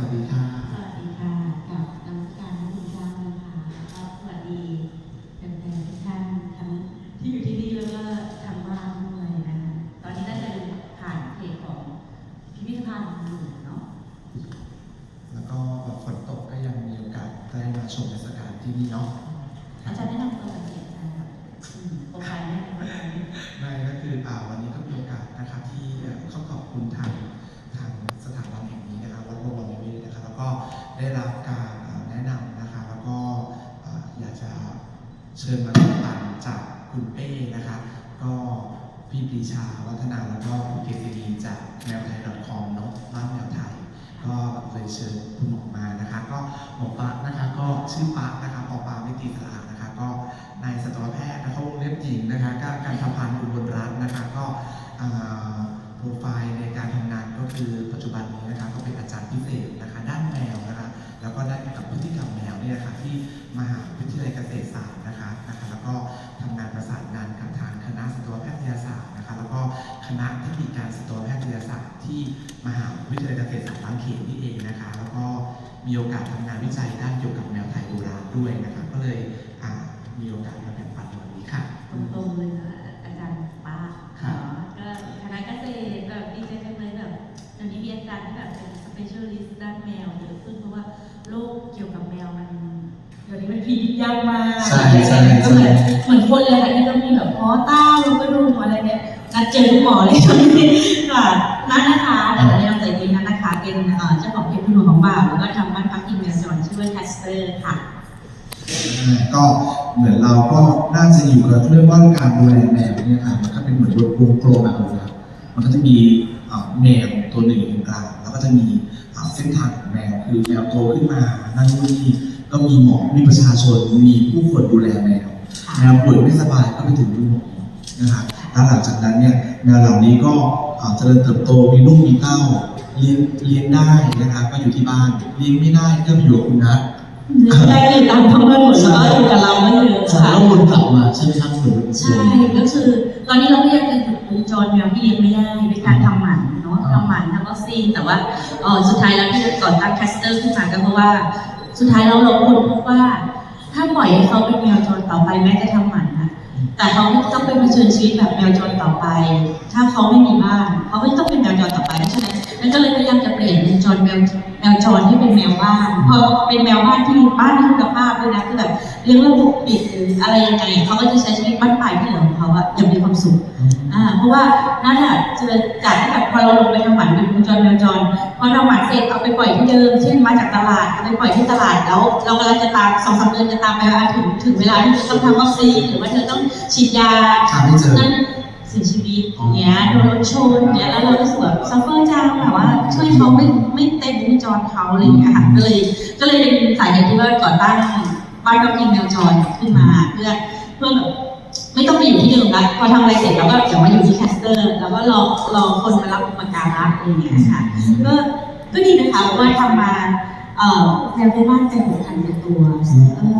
วัสดีค่ะ สวัสดีค่ะกับนักการนักศึกษานะคะก็สวัสดีแฟนๆทุกท่านทั้งที่อยู่ที่นี่แล้วก็ทางบ้านด้วยนะคะตอนนี้น่าจะผ่านเพจของพิพิธภัณฑ์อยู่เนาะแล้วก็ฝนตกก็ยังมีโอกาสได้มาชมเทศกาลที่นี่เนาะ ได้รับการแนะนำนะคะ แล้วก็อยากจะเชิญมาแบ่งปันจากคุณเป้นะคะ ก็พี่ปรีชาวัฒนาแล้วก็คุณเกษรีจากแมวไทย .com เนาะบ้านแมวไทย ก็เลยเชิญคุณหมอมานะคะ ก็หมอปานะคะ ก็ชื่อปานะคะหมอปาไม่ตีสลากนะคะ ก็นายสัตวแพทย์นะคะวงเล็บหญิงนะคะก็การทำพันธ์อุบลรัตน์นะคะก็โปรไฟล์ในการทำงานก็คือปัจจุบันนี้นะคะก็เป็นอาจารย์พิเศษนะคะ ด้านแมวนะคะ ได้เกี่ยวกับพฤติกรรมแมวเนี่ยนะคะที่มหาวิทยาลัยเกษตรศาสตร์นะคะนะคะ แล้วก็ทำงานประสานงานกับทางคณะสัตวแพทยศาสตร์นะคะ แล้วก็คณะเทคนิคการสัตวแพทยศาสตร์ที่มหาวิทยาลัยเกษตรศาสตร์บางเขนนี่เองนะคะ แล้วก็มีโอกาสทำงานวิจัยด้านเกี่ยวกับแมวไทยโบราณด้วยนะคะก็เลยอ่า แมวเยอะขึ้นเพราะว่าโรคเกี่ยวกับแมวมันเดี๋ยวนี้มันพิษยากมากใช่ใช่ก็เหมือนเหมือนคนเลยค่ะที่ต้องมีแบบหมอต้าลูกกระดูกอะไรเนี่ยนัดเจอทุกหมอเลยช่วงนี้ค่ะนั่นนะคะแต่ตอนนี้เราใจดีนั่นนะคะ เป็นเอ่อเจ้าของเพจคุณหนูของบ่าวแล้วก็ทำบ้านพักอินเวสจอนชื่อว่าแคสเตอร์ค่ะก็เหมือนเราก็น่าจะอยู่กับเรื่องว่าการดูแลแมวเนี่ยค่ะมันก็เป็นเหมือนวงกลมแบบนี้ครับมันก็จะมีเอ่อแมวตัวหนึ่งอยู่ตรงกลางแล้วก็จะมี เอ่อเส้นทางของแมวคือแมวโตขึ้นมานั่นนู่นนี่ก็มีหมอมีประชาชนมีผู้คนดูแลแมวแมวป่วยไม่สบายก็ไปถึงคุณหมอนะครับแล้วหลังจากนั้นเนี่ยแมวเหล่านี้ก็เอ่อเจริญเติบโตมีลูกมีเต้าเลี้ยงเลี้ยงได้นะครับก็อยู่ที่บ้านเลี้ยงไม่ได้ก็อยู่กับคุณนัทได้เลยตามเขามาหมดแล้วก็อยู่กับเราไม่เยอะใช่ค่ะแล้ววนกลับมาใช่ไหมครับเหมือนใช่ก็คือ ตอนนี้เราก็ยังเป็นวงจรแมวที่เลี้ยงไม่ได้ด้วยการทำหมันเนาะทำหมันทำวัคซี น แต่ว่าออสุดท้ายแล้วที่ก่อนตั้งแคสเตอร์ขึ้นมาก็เพราะว่า สุดท้ายเราเราคนพบว่า ถ้าปล่อยให้เขาเป็นแมวจรต่อไปแม้จะทำหมันนะแต่เขาต้องไปเผชิญชีวิตแบบแมวจรต่อไป ถ้าเขาไม่มีบ้านเขาไม่ต้องเป็นแมวจร ต่อไปเพราะฉะนั้นนั่นก็เลยพยายามจะเปลี่ยนเป็นจรแมวแมวจรให้เป็นแมวบ้านพอเป็นแมวบ้านที่บ้านที่คุณภาพด้วยนะคือแบบเลี้ยงระบบปิดหรืออะไรยังไงเขาก็จะใช้ชีวิตบ้านปลายที่เหลือของเขาอะอย่างมีความสุขอ่าเพราะว่าน่าจะเจอจากที่แบบพอเราลงไปทำหมันเป็นวงจรแมวจรพอทำหมันเสร็จเอาไปปล่อยที่เดิมเช่นมาจากตลาดเอาไปปล่อยที่ตลาดแล้ว เรากำลังจะตามสองสามเดือนจะตามไปว่าถึงถึงเวลาที่จะต้องทำวัคซีนหรือว่าเธอต้องฉีดยาหาไม่เจอนั่น เสียชีวิตอย่างเงี้ยโดนรถชนอย่างเงี้ยแล้วเรารู้สึกแบบซัฟเฟอร์จังแบบว่าช่วยเขาไม่ไม่เต็มวงจรเขาอะไรอย่างเงี้ยค่ะก็เลยก็เลยเป็นสาเหตุที่ว่าก่อตั้งบ้านเรากินแมวจรขึ้นมาเพื่อเพื่อแบบไม่ต้องไปอยู่ที่เดิมละพอทำอะไรเสร็จแล้วก็เดี๋ยวมาอยู่ที่แคสเตอร์ แล้วก็รอรอคนมารับอุปการะอะไรอย่างเงี้ยค่ะก็ก็ดีนะคะเพราะว่าทำมาเอ่อแมวในบ้านเป็นหกพันกว่าตัว